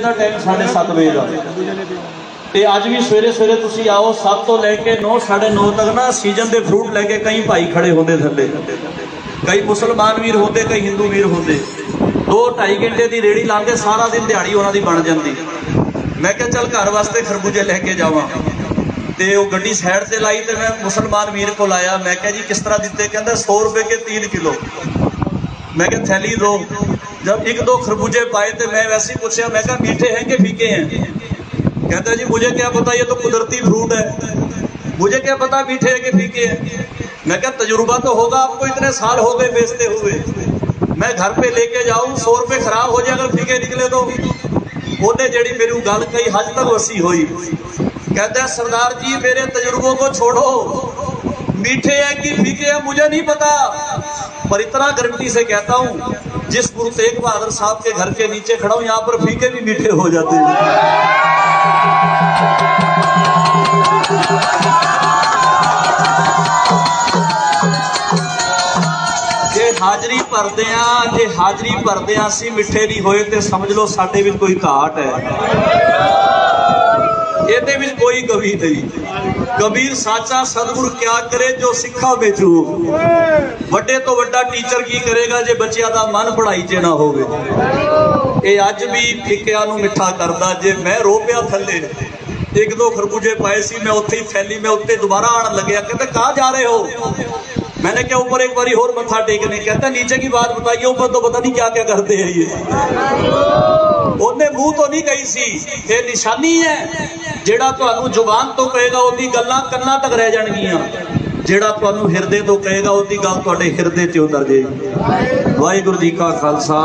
ਦਾ time 7:30 ਵਜੇ ਦਾ। ਤੇ ਅੱਜ ਵੀ ਸਵੇਰੇ ਸਵੇਰੇ ਤੁਸੀਂ ਆਓ 7 ਤੋਂ ਲੈ ਕੇ 9 9:30 ਤੱਕ ਨਾ ਸੀਜ਼ਨ ਦੇ ਫਰੂਟ ਲੈ ਕੇ ਕਈ ਭਾਈ ਖੜੇ ਹੁੰਦੇ ਥੱਲੇ। ਕਈ ਮੁਸਲਮਾਨ ਵੀਰ ਹੁੰਦੇ, ਕਈ ਹਿੰਦੂ ਵੀਰ ਹੁੰਦੇ। 2.5 ਘੰਟੇ ਦੀ ਰੇੜੀ ਲਾਉਂਦੇ ਸਾਰਾ ਦਿਨ ਦਿਹਾੜੀ ਉਹਨਾਂ ਦੀ ਬਣ ਜਾਂਦੀ। ਮੈਂ ਕਿਹਾ ਚੱਲ ਘਰ ਵਾਸਤੇ ਖਰਬੂਜੇ ਲੈ ਕੇ ਜਾਵਾਂ। ਤੇ ਉਹ ਗੱਡੀ ਸਾਈਡ ਤੇ ਲਾਈ ਤੇ ਮੈਂ ਮੁਸਲਮਾਨ ਵੀਰ ਕੋਲ ਆਇਆ। ਮੈਂ ਕਿਹਾ ਜੀ ਕਿਸ ਤਰ੍ਹਾਂ ਦਿੱਤੇ? ਕਹਿੰਦਾ 100 ਰੁਪਏ ਕੇ 3 ਕਿਲੋ। मैं क्या थैली दो जब एक दो खरबूजे पाए थे मैं वैसे ही पूछा मैं कहा मीठे हैं कि फीके हैं कहता है जी मुझे क्या पता ये तो कुदरती फ्रूट है मुझे क्या पता मीठे हैं कि फीके हैं मैं क्या तजुर्बा तो होगा आपको इतने साल हो गए बेचते हुए मैं घर पे लेके जाऊं सौ रुपए खराब हो जाए अगर फीके निकले तो ਉਹਨੇ ਜਿਹੜੀ ਮੈਨੂੰ ਗੱਲ ਕਹੀ ਹੱਜ ਤੱਕ ਵਸੀ ਹੋਈ कहता है सरदार जी मेरे तजुर्बों को छोड़ो मीठे हैं कि फीके हैं, मुझे नहीं पता। पर इतना गारंटी से कहता हूँ, जिस गुरु तेग बहादुर साहब के घर के नीचे खड़ा हूँ, यहाँ पर फीके भी मीठे हो जाते हैं। हाजरी भरदे जे हाजरी भरदे असी मिठे नहीं होए तो समझ लो साढ़े कोई घाट है। ਇਹਦੇ ਵਿੱਚ ਕੋਈ ਕਵੀ ਨਹੀਂ ਕਬੀਰ ਸਾਚਾ ਸਤਿਗੁਰ ਕਿਆ ਕਰੇ ਜੋ ਸਿੱਖਾ ਵੇਚੂ ਵੱਡੇ ਤੋਂ ਵੱਡਾ ਟੀਚਰ ਕੀ ਕਰੇਗਾ ਜੇ ਬੱਚਿਆਂ ਦਾ ਮਨ ਪੜ੍ਹਾਈ 'ਚ ਨਾ ਹੋਵੇ ਇਹ ਅੱਜ ਵੀ ਫਿੱਕਿਆਂ ਨੂੰ ਮਿੱਠਾ ਕਰਦਾ ਜੇ ਮੈਂ ਰੋ ਪਿਆ ਥੱਲੇ ਇੱਕ ਦੋ ਖਰਬੂਜੇ ਪਾਏ ਸੀ ਮੈਂ ਉੱਥੇ ਹੀ ਥੈਲੀ ਮੈਂ ਉੱਤੇ ਦੁਬਾਰਾ ਆਣ ਲੱਗਿਆ ਕਹਿੰਦੇ ਕਹਾਂ ਜਾ ਰਹੇ ਹੋ मैंने क्या ऊपर एक बारी और मत्था टेकने कहता नीचे की बात बताइए ऊपर तो पता नहीं क्या क्या करते हैं ये ਉਹਨੇ ਮੂੰਹ ਤੋਂ ਨਹੀਂ ਕਹੀ ਸੀ। ਇਹ ਨਿਸ਼ਾਨੀ ਹੈ। ਜਿਹੜਾ ਤੁਹਾਨੂੰ ਜ਼ੁਬਾਨ ਤੋਂ ਕਹੇਗਾ, ਉਹਦੀ ਗੱਲਾਂ ਕੰਨਾਂ ਤੱਕ ਰਹਿ ਜਾਣਗੀਆਂ। ਜਿਹੜਾ ਤੁਹਾਨੂੰ ਹਿਰਦੇ ਤੋਂ ਕਹੇਗਾ, ਉਹਦੀ ਗੱਲ ਤੁਹਾਡੇ ਹਿਰਦੇ 'ਚ ਉਤਰ ਜਾਏਗੀ। ਵਾਹਿਗੁਰੂ ਜੀ ਕਾ ਖਾਲਸਾ।